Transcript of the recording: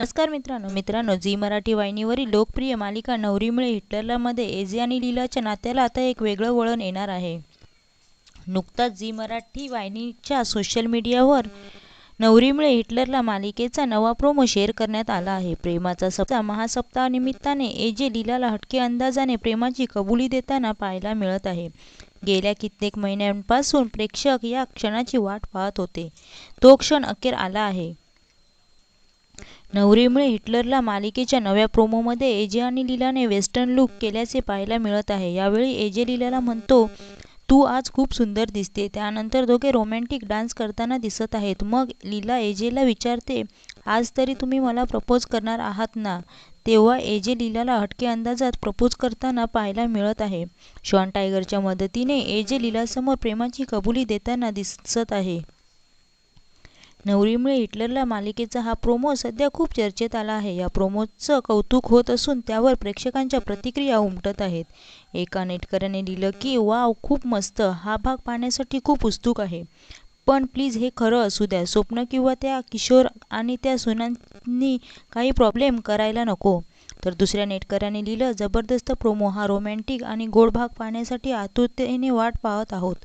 नमस्कार मित्रांनो. मित्रांनो झी मराठी वाहिनीवरील लोकप्रिय मालिका नवरीमुळे हिटलरला मध्ये एजे आणि लीलाच्या नात्याला आता एक वेगळं वळण येणार आहे. नुकताच झी मराठी वाहिनीच्या सोशल मीडियावर नवरीमुळे हिटलरला मालिकेचा नवा प्रोमो शेअर करण्यात आला आहे. प्रेमाचा सप्ताह महासप्ताहानिमित्ताने एजे लीलाला हटके अंदाजाने प्रेमाची कबुली देताना पाहायला मिळत आहे. गेल्या कित्येक महिन्यांपासून प्रेक्षक या क्षणाची वाट पाहत होते. तो क्षण अखेर आला आहे. नवरीमुळे हिटलरला मालिकेच्या नव्या प्रोमोमध्ये एजे आणि लीलाने वेस्टर्न लुक केल्याचे पाहायला मिळत आहे. यावेळी एजे लीलाला म्हणतो तू आज खूप सुंदर दिसते. त्यानंतर दोघे रोमॅन्टिक डान्स करताना दिसत आहेत. मग लीला एजेला विचारते आज तरी तुम्ही मला प्रपोज करणार आहात ना? तेव्हा एजे लीलाला हटके अंदाजात प्रपोज करताना पाहायला मिळत आहे. शॉन टायगरच्या मदतीने एजे लीलासमोर प्रेमाची कबुली देताना दिसत आहे. नवरीमुळे हिटलरला मालिकेचा हा प्रोमो सध्या खूप चर्चेत आला आहे. या प्रोमोचं कौतुक होत असून त्यावर प्रेक्षकांच्या प्रतिक्रिया उमटत आहेत. एका नेटकऱ्याने लिहिलं की वाव खूप मस्त. हा भाग पाहण्यासाठी खूप उत्सुक आहे. पण प्लीज हे खरं असू द्या. स्वप्न किंवा त्या किशोर आणि त्या सुनांनी काही प्रॉब्लेम करायला नको. तर दुसऱ्या नेटकऱ्याने लिहिलं जबरदस्त प्रोमो हा रोमॅन्टिक आणि गोड भाग पाहण्यासाठी आतुरतेने वाट पाहत आहोत.